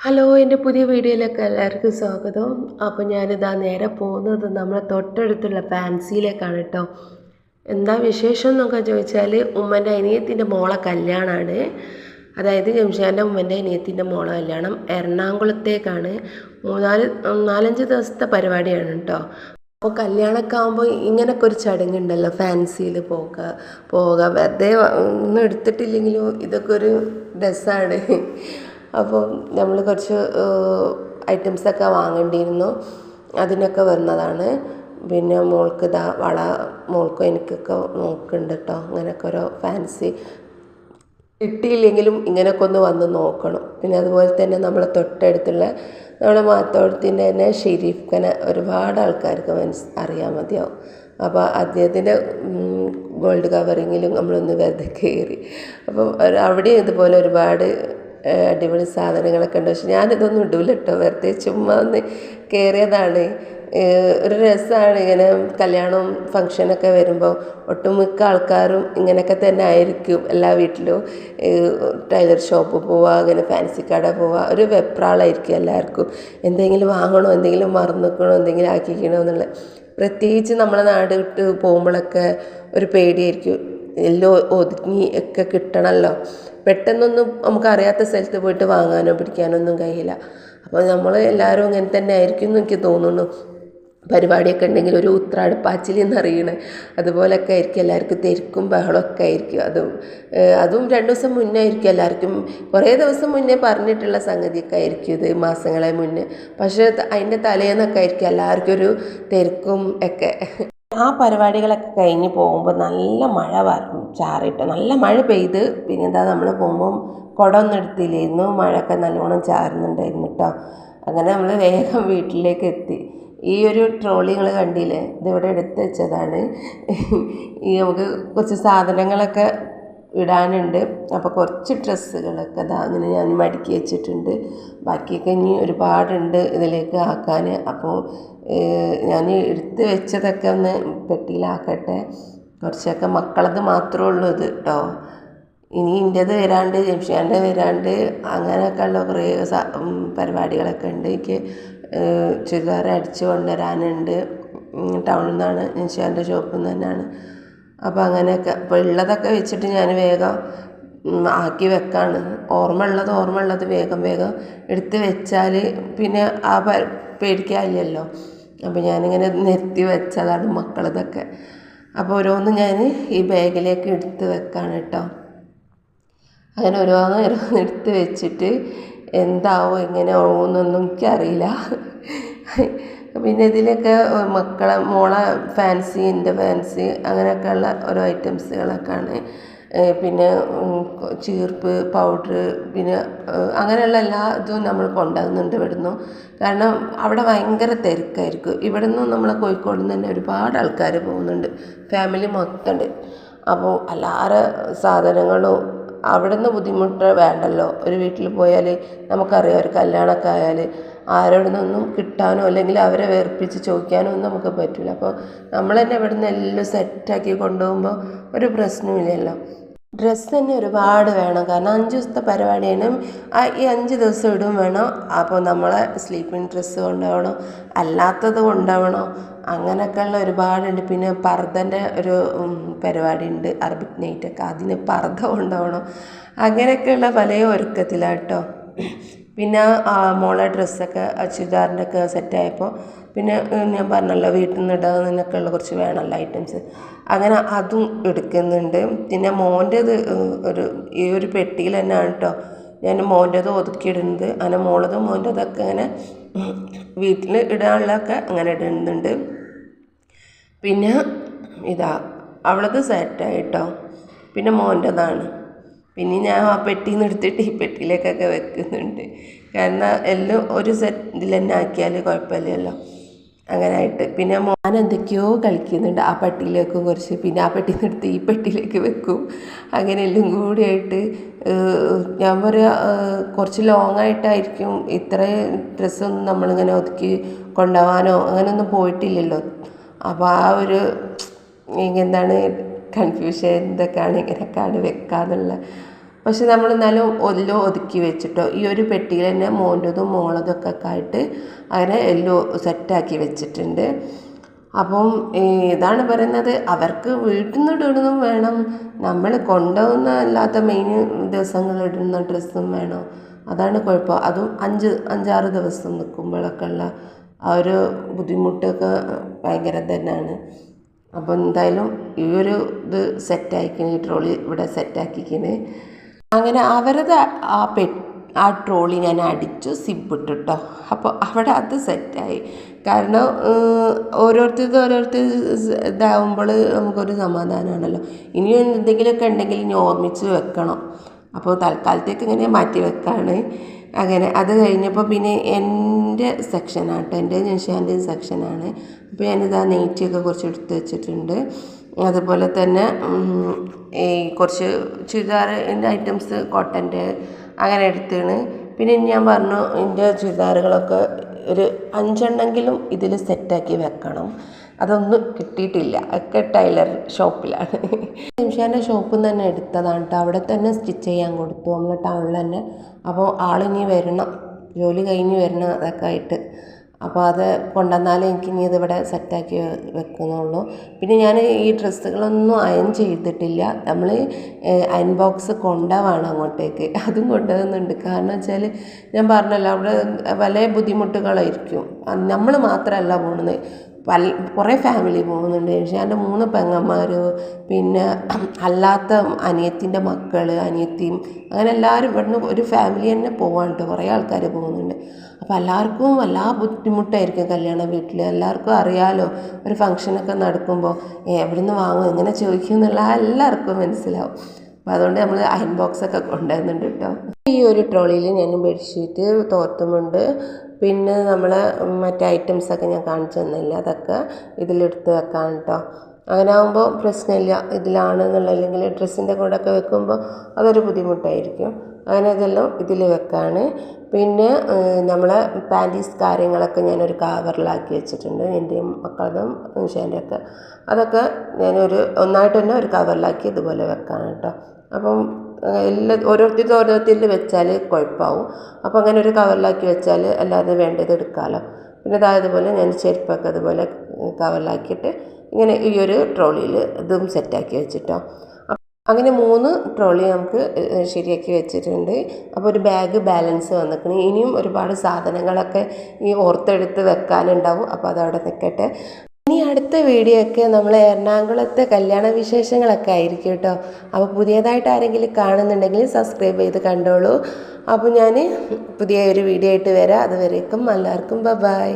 Hello എന്റെ പുതിയ വീഡിയോയിലേക്ക് എല്ലാവർക്കും സ്വാഗതം. അപ്പോൾ ഞാനിതാ നേരെ പോകുന്നത് നമ്മളെ തൊട്ടടുത്തുള്ള ഫാൻസിയിലേക്കാണ് കേട്ടോ. എന്താ വിശേഷം എന്നൊക്കെ ചോദിച്ചാൽ ഉമ്മന്റെ അനിയത്തിന്റെ മോളെ കല്യാണമാണ് അതായത് ജംഷാന്റെ ഉമ്മന്റെ അനിയത്തിന്റെ മോളെ കല്യാണം എറണാകുളത്തേക്കാണ്. മൂന്നാൽ നാലഞ്ച് ദിവസത്തെ പരിപാടിയാണ് കേട്ടോ. അപ്പോൾ കല്യാണമൊക്കെ ആകുമ്പോൾ ഇങ്ങനൊക്കെ ഒരു ചടങ്ങുണ്ടല്ലോ ഫാൻസിയിൽ പോവുക പോകുക വെറുതെ ഒന്നും എടുത്തിട്ടില്ലെങ്കിലും ഇതൊക്കെ ഒരു രസമാണ്. അപ്പോൾ നമ്മൾ കുറച്ച് ഐറ്റംസൊക്കെ വാങ്ങേണ്ടിയിരുന്നു. അതിനൊക്കെ വരുന്നതാണ്. പിന്നെ മോൾക്ക് ഇതാ വള മോൾക്കും എനിക്കൊക്കെ നോക്കുന്നുണ്ട് കേട്ടോ അങ്ങനെയൊക്കെ ഓരോ ഫാൻസി കിട്ടിയില്ലെങ്കിലും ഇങ്ങനെയൊക്കെ ഒന്ന് വന്ന് നോക്കണം. പിന്നെ അതുപോലെ തന്നെ നമ്മളെ തൊട്ടടുത്തുള്ള നമ്മുടെ മാത്തോടത്തിന്റെ തന്നെ ഷെരീഫ് ഖാനെ ഒരുപാട് ആൾക്കാർക്ക് മനസ് അറിയാൻ മതിയാവും. അപ്പോൾ അദ്ദേഹത്തിന്റെ ഗോൾഡ് കവറിങ്ങിലും നമ്മളൊന്ന് വെറുതെ കയറി. അപ്പോൾ അവിടെ ഇതുപോലെ ഒരുപാട് അടിപൊളി സാധനങ്ങളൊക്കെ ഉണ്ട്. പക്ഷെ ഞാനിതൊന്നും ഇടൂല കേട്ടോ വെറുതെ ചുമ്മാ ഒന്ന് കയറിയതാണ് ഒരു രസമാണ് ഇങ്ങനെ കല്യാണവും ഫങ്ഷനൊക്കെ വരുമ്പോൾ ഒട്ടുമിക്ക ആൾക്കാരും ഇങ്ങനെയൊക്കെ തന്നെ ആയിരിക്കും എല്ലാ വീട്ടിലും. ടൈലർ ഷോപ്പ് പോവുക അങ്ങനെ ഫാൻസി കട പോവുക ഒരു വെപ്രാളായിരിക്കും എല്ലാവർക്കും. എന്തെങ്കിലും വാങ്ങണോ എന്തെങ്കിലും മറന്നിക്കണോ എന്തെങ്കിലും ആക്കിക്കണോ എന്നുള്ള പ്രത്യേകിച്ച് നമ്മളെ നാട് വിട്ട് പോകുമ്പോഴൊക്കെ ഒരു പേടിയായിരിക്കും. എല്ലാം ഒതുങ്ങി ഒക്കെ കിട്ടണമല്ലോ പെട്ടെന്നൊന്നും നമുക്ക് അറിയാത്ത സ്ഥലത്ത് പോയിട്ട് വാങ്ങാനോ പിടിക്കാനോ ഒന്നും കഴിയില്ല. അപ്പോൾ നമ്മൾ എല്ലാവരും ഇങ്ങനെ തന്നെ ആയിരിക്കും എന്ന് എനിക്ക് തോന്നുന്നു. പരിപാടിയൊക്കെ ഉണ്ടെങ്കിൽ ഒരു ഉത്രാടപ്പാച്ചിൽ എന്നറിയണേ. അതുപോലൊക്കെ ആയിരിക്കും എല്ലാവർക്കും തിരക്കും ബഹളമൊക്കെ ആയിരിക്കും. അതും അതും രണ്ട് ദിവസം മുന്നേ ആയിരിക്കും എല്ലാവർക്കും. കുറേ ദിവസം മുന്നേ പറഞ്ഞിട്ടുള്ള സംഗതിയൊക്കെ ആയിരിക്കും ഇത് മാസങ്ങളെ മുന്നേ. പക്ഷേ അതിന്റെ തലേന്നൊക്കെ ആയിരിക്കും എല്ലാവർക്കും ഒരു തിരക്കും ഒക്കെ. ആ പരിപാടികളൊക്കെ കഴിഞ്ഞ് പോകുമ്പോൾ നല്ല മഴ ചാറിയിട്ട്. നല്ല മഴ പെയ്ത്. പിന്നെ എന്താ നമ്മൾ പോകുമ്പം കുടമൊന്നും എടുത്തില്ലായിരുന്നു. മഴയൊക്കെ നല്ലോണം ചാറുന്നുണ്ടായിരുന്നു കേട്ടോ അങ്ങനെ നമ്മൾ വേഗം വീട്ടിലേക്ക് എത്തി. ഈ ഒരു ട്രോളി നിങ്ങൾ കണ്ടില്ലേ? ഇതിവിടെ എടുത്ത് വെച്ചതാണ്. ഈ നമുക്ക് കുറച്ച് സാധനങ്ങളൊക്കെ ഇടാനുണ്ട്. അപ്പോൾ കുറച്ച് ഡ്രസ്സുകളൊക്കെ അതാ അങ്ങനെ ഞാൻ മടക്കി വെച്ചിട്ടുണ്ട്. ബാക്കിയൊക്കെ ഇനി ഒരുപാടുണ്ട് ഇതിലേക്ക് ആക്കാൻ അപ്പോൾ ഞാൻ എടുത്ത് വെച്ചതൊക്കെ ഒന്ന് പെട്ടിയിലാക്കട്ടെ. കുറച്ചൊക്കെ മക്കളത് മാത്രമേ ഉള്ളൂ ഇത് കേട്ടോ ഇനി ഇന്റേത് വരാണ്ട് ജംഷിയാന്റെ വരാണ്ട് അങ്ങനെയൊക്കെ ഉള്ള കുറേ പരിപാടികളൊക്കെ ഉണ്ട്. എനിക്ക് ചുരിദാർ അടിച്ച് കൊണ്ടുവരാനുണ്ട്. ടൗണിൽ നിന്നാണ് ജംഷിയാന്റെ ഷോപ്പിൽ നിന്ന് തന്നെയാണ് അപ്പോൾ അങ്ങനെയൊക്കെ. അപ്പോൾ ഉള്ളതൊക്കെ വെച്ചിട്ട് ഞാൻ വേഗം ആക്കി വെക്കാണ്. ഓർമ്മ ഉള്ളത് ഓർമ്മ ഉള്ളത് വേഗം വേഗം എടുത്ത് വെച്ചാൽ പിന്നെ ആ പേടിക്കാനില്ലല്ലോ. അപ്പോൾ ഞാനിങ്ങനെ നിർത്തി വെച്ചതാണ് മക്കളതൊക്കെ. അപ്പോൾ ഓരോന്ന് ഞാൻ ഈ ബാഗിലേക്ക് എടുത്ത് വെക്കാണ് കേട്ടോ അങ്ങനെ ഓരോന്ന് ഓരോന്ന് എടുത്ത് വെച്ചിട്ട് എന്താവോ എങ്ങനെ ആവുമെന്നൊന്നും എനിക്കറിയില്ല. പിന്നെ ഇതിലൊക്കെ മക്കളെ മോളെ ഫാൻസി എന്റെ ഫാൻസി അങ്ങനെയൊക്കെയുള്ള ഓരോ ഐറ്റംസുകളൊക്കെയാണ് പിന്നെ ചീർപ്പ് പൗഡർ പിന്നെ അങ്ങനെയുള്ള എല്ലാ ഇതും നമ്മൾ കൊണ്ടുവന്നുണ്ട് ഇവിടുന്ന്. കാരണം അവിടെ ഭയങ്കര തിരക്കായിരിക്കും. ഇവിടെ നിന്നും നമ്മളെ കോഴിക്കോട് നിന്ന് തന്നെ ഒരുപാട് ആൾക്കാർ പോകുന്നുണ്ട്. ഫാമിലി മൊത്തമുണ്ട് അപ്പോൾ എല്ലാവരും സാധനങ്ങളും അവിടെ നിന്ന് ബുദ്ധിമുട്ട് വേണ്ടല്ലോ. ഒരു വീട്ടിൽ പോയാൽ നമുക്കറിയാം ഒരു കല്യാണമൊക്കെ ആയാൽ ആരോട് ഒന്നും കിട്ടാനോ അല്ലെങ്കിൽ അവരെ വേർപ്പിച്ച് ചോദിക്കാനോ ഒന്നും നമുക്ക് പറ്റില്ല അപ്പോൾ നമ്മൾ തന്നെ ഇവിടെ നിന്ന് എല്ലാം സെറ്റാക്കി കൊണ്ടുപോകുമ്പോൾ ഒരു പ്രശ്നമില്ലല്ലോ ഡ്രസ്സ് തന്നെ ഒരുപാട് വേണം. കാരണം അഞ്ച് ദിവസത്തെ പരിപാടിയാണ് ഈ അഞ്ച് ദിവസം ഇടും വേണം. അപ്പോൾ നമ്മളെ സ്ലീപ്പിംഗ് ഡ്രസ്സ് കൊണ്ടുപോകണം അല്ലാത്തത് കൊണ്ടുപോകണം അങ്ങനെയൊക്കെയുള്ള ഒരുപാടുണ്ട്. പിന്നെ പർദ്ദന്റെ ഒരു പരിപാടി ഉണ്ട് അറബിക് നൈറ്റൊക്കെ അതിന് പർദ്ദ കൊണ്ടുപോകണം അങ്ങനെയൊക്കെയുള്ള പല ഒരുക്കത്തിലാട്ടോ പിന്നെ മോളെ ഡ്രസ്സൊക്കെ ചുരിദാറിന്റെ ഒക്കെ സെറ്റായപ്പോൾ പിന്നെ ഞാൻ പറഞ്ഞല്ലോ വീട്ടിൽ നിന്ന് ഇടാന്നൊക്കെ ഉള്ള കുറച്ച് വേണമല്ലോ ഐറ്റംസ്. അങ്ങനെ അതും എടുക്കുന്നുണ്ട്. പിന്നെ മോന്റേത് ഒരു ഈ ഒരു പെട്ടിയിൽ തന്നെയാണ് കേട്ടോ ഞാൻ മോന്റേത് ഒതുക്കിയിടുന്നത്. അങ്ങനെ മോളതും മോന്റേതൊക്കെ അങ്ങനെ വീട്ടിൽ ഇടാനുള്ളതൊക്കെ അങ്ങനെ ഇടുന്നുണ്ട്. പിന്നെ ഇതാ അവളത് സെറ്റായിട്ടോ പിന്നെ മോന്റെതാണ്. പിന്നെ ഞാൻ ആ പെട്ടിയിൽ നിന്ന് എടുത്തിട്ട് ഈ പെട്ടിയിലേക്കൊക്കെ വെക്കുന്നുണ്ട്. കാരണം എല്ലാം ഒരു സെറ്റ് ഇതിൽ തന്നെ ആക്കിയാൽ കുഴപ്പമില്ലല്ലോ. അങ്ങനെ ആയിട്ട് പിന്നെ മോൻ എന്തൊക്കെയോ കളിക്കുന്നുണ്ട് ആ പെട്ടിയിലേക്ക് കുറച്ച്. പിന്നെ ആ പെട്ടിയിൽ എടുത്ത് ഈ പെട്ടിയിലേക്ക് വെക്കും. അങ്ങനെ എല്ലാം കൂടിയായിട്ട് ഞാൻ പറയാ കുറച്ച് ലോങ് ആയിട്ടായിരിക്കും ഇത്രയും ഡ്രസ്സൊന്നും നമ്മളിങ്ങനെ ഒതുക്കി കൊണ്ടുപോകാനോ അങ്ങനെയൊന്നും പോയിട്ടില്ലല്ലോ. അപ്പോൾ ആ ഒരു എന്താണ് കൺഫ്യൂഷൻ എന്തൊക്കെയാണ് ഇങ്ങനെയൊക്കെയാണ് വെക്കാന്നുള്ള. പക്ഷെ നമ്മൾ എന്നാലും എല്ലാം ഒതുക്കി വെച്ചിട്ടോ ഈ ഒരു പെട്ടിയിൽ തന്നെ മോന്റെതും മോളതും ഒക്കെ ആയിട്ട് അങ്ങനെ എല്ലാം സെറ്റാക്കി വെച്ചിട്ടുണ്ട്. അപ്പം ഇതാണ് പറയുന്നത്. അവർക്ക് വീട്ടിൽ നിന്ന് ഇടുന്നതും വേണം. നമ്മൾ കൊണ്ടുപോകുന്ന അല്ലാത്ത മെയിൻ ദിവസങ്ങളിൽ ഇടുന്ന ഡ്രസ്സും വേണം. അതാണ് കുഴപ്പം. അതും അഞ്ച് അഞ്ചാറ് ദിവസം നിൽക്കുമ്പോഴൊക്കെ ഉള്ള ആ ഒരു ബുദ്ധിമുട്ടൊക്കെ ഭയങ്കരം തന്നെയാണ്. അപ്പോൾ എന്തായാലും ഈ ഒരു ഇത് സെറ്റാക്കിന് ഈ ട്രോളി ഇവിടെ സെറ്റാക്കിക്കിന്. അങ്ങനെ അവരത് ആ പെ ആ ട്രോളി ഞാൻ അടിച്ചു സിബിട്ടു കേട്ടോ അപ്പോൾ അവിടെ അത് സെറ്റായി. കാരണം ഓരോരുത്തർക്ക് ഓരോരുത്തർ ഇതാവുമ്പോൾ നമുക്കൊരു സമാധാനമാണല്ലോ ഇനി എന്തെങ്കിലുമൊക്കെ ഉണ്ടെങ്കിൽ ഇനി ഓർമ്മിച്ച് വെക്കണം. അപ്പോൾ തൽക്കാലത്തേക്ക് ഇങ്ങനെ മാറ്റി വെക്കാണ്. അങ്ങനെ അത് കഴിഞ്ഞപ്പോൾ പിന്നെ എന്റെ സെക്ഷനാണ് കേട്ടോ എന്റെ നിഷാന്റെ സെക്ഷനാണ് അപ്പോൾ ഞാനിതാ നെയ്റ്റിയൊക്കെ കുറച്ച് എടുത്ത് വെച്ചിട്ടുണ്ട്. അതുപോലെ തന്നെ ഈ കുറച്ച് ചുരിദാറിന്റെ ഐറ്റംസ് കോട്ടന്റെ അങ്ങനെ എടുത്താണ്. പിന്നെ ഞാൻ പറഞ്ഞു എന്റെ ചുരിദാറുകളൊക്കെ ഒരു അഞ്ചെണ്ണെങ്കിലും ഇതിൽ സെറ്റാക്കി വെക്കണം. അതൊന്നും കിട്ടിയിട്ടില്ല. ഒക്കെ ടൈലർ ഷോപ്പിലാണ്. നിമിഷാന്റെ ഷോപ്പിൽ നിന്ന് തന്നെ എടുത്തതാണ് കേട്ടോ അവിടെ തന്നെ സ്റ്റിച്ച് ചെയ്യാൻ കൊടുത്തു. നമ്മൾ ടൗണിൽ തന്നെ. അപ്പോൾ ആളിനി വരണം. ജോലി കഴിഞ്ഞ് വരണം അതൊക്കെ ആയിട്ട്. അപ്പോൾ അത് കൊണ്ടുവന്നാലേ എനിക്ക് ഇനി ഇതിവിടെ സെറ്റാക്കി വെക്കുന്നുള്ളൂ. പിന്നെ ഞാൻ ഈ ഡ്രസ്സുകളൊന്നും അയൺ ചെയ്തിട്ടില്ല. നമ്മൾ അയൺ ബോക്സ് കൊണ്ടുപോവാണ് അങ്ങോട്ടേക്ക്. അതും കൊണ്ടുവന്നുണ്ട് കാരണം വെച്ചാൽ ഞാൻ പറഞ്ഞല്ലോ അവിടെ പല ബുദ്ധിമുട്ടുകളായിരിക്കും. നമ്മൾ മാത്രമല്ല പോകുന്നത് പല കുറേ ഫാമിലി പോകുന്നുണ്ട് പക്ഷേ എന്റെ മൂന്ന് പെങ്ങന്മാർ പിന്നെ അല്ലാത്ത അനിയത്തിന്റെ മക്കൾ അനിയത്തിയും അങ്ങനെ എല്ലാവരും ഇവിടുന്ന് ഒരു ഫാമിലി തന്നെ പോകാനുണ്ട് കുറേ ആൾക്കാർ പോകുന്നുണ്ട് അപ്പോൾ എല്ലാവർക്കും എല്ലാ ബുദ്ധിമുട്ടായിരിക്കും കല്യാണ വീട്ടിൽ എല്ലാവർക്കും അറിയാലോ ഒരു ഫംഗ്ഷനൊക്കെ നടക്കുമ്പോൾ എവിടെ നിന്ന് വാങ്ങും എങ്ങനെ ചോദിക്കും എന്നുള്ള എല്ലാവർക്കും മനസ്സിലാവും. അപ്പോൾ അതുകൊണ്ട് നമ്മൾ അയൺ ബോക്സൊക്കെ കൊണ്ടുവരുന്നുണ്ട് കേട്ടോ ഈ ഒരു ട്രോളിയിൽ ഞാൻ ബെഡ്ഷീറ്റ് തോർത്തുമുണ്ട്. പിന്നെ നമ്മൾ മറ്റേ ഐറ്റംസൊക്കെ ഞാൻ കാണിച്ചു തന്നില്ല. അതൊക്കെ ഇതിലെടുത്ത് വെക്കാം കേട്ടോ അങ്ങനെ ആകുമ്പോൾ പ്രശ്നമില്ല. ഇതിലാണെന്നുള്ള അല്ലെങ്കിൽ ഡ്രസ്സിന്റെ കൂടെ ഒക്കെ വെക്കുമ്പോൾ അതൊരു ബുദ്ധിമുട്ടായിരിക്കും. അങ്ങനെ ഇതെല്ലാം ഇതിൽ വെക്കാണ്. പിന്നെ നമ്മളെ പാന്റീസ് കാര്യങ്ങളൊക്കെ ഞാനൊരു കവറിലാക്കി വെച്ചിട്ടുണ്ട്. എന്റെയും മക്കളതും നിഷാന്റെ ഒക്കെ അതൊക്കെ ഞാനൊരു ഒന്നായിട്ട് തന്നെ ഒരു കവറിലാക്കി ഇതുപോലെ വെക്കാണ് കേട്ടോ അപ്പം എല്ലാ ഓരോരുത്തരും ഓരോരുത്തരിൽ വെച്ചാൽ കുഴപ്പമാവും അപ്പോൾ അങ്ങനെ ഒരു കവറിലാക്കി വെച്ചാൽ അല്ലാതെ വേണ്ടത് എടുക്കാമല്ലോ പിന്നെ ഇതാ ഇതുപോലെ ഞാൻ ചെരുപ്പൊക്കെ അതുപോലെ കവറിലാക്കിയിട്ട് ഇങ്ങനെ ഈ ഒരു ട്രോളിയിൽ ഇതും സെറ്റാക്കി വെച്ചിട്ടോ. അങ്ങനെ മൂന്ന് ട്രോളി നമുക്ക് ശരിയാക്കി വെച്ചിട്ടുണ്ട്. അപ്പോൾ ഒരു ബാഗ് ബാലൻസ് വന്നിക്കണം. ഇനിയും ഒരുപാട് സാധനങ്ങളൊക്കെ ഈ ഓർത്തെടുത്ത് വെക്കാനുണ്ടാവും. അപ്പോൾ അതവിടെ നിൽക്കട്ടെ ഇനി അടുത്ത വീഡിയോ ഒക്കെ നമ്മൾ എറണാകുളത്തെ കല്യാണ വിശേഷങ്ങളൊക്കെ ആയിരിക്കും കേട്ടോ. അപ്പോൾ പുതിയതായിട്ട് ആരെങ്കിലും കാണുന്നുണ്ടെങ്കിൽ സബ്സ്ക്രൈബ് ചെയ്ത് കണ്ടോളൂ. അപ്പോൾ ഞാൻ പുതിയ ഒരു വീഡിയോ ആയിട്ട് വരാം. അതുവരേക്കും എല്ലാവർക്കും ബൈ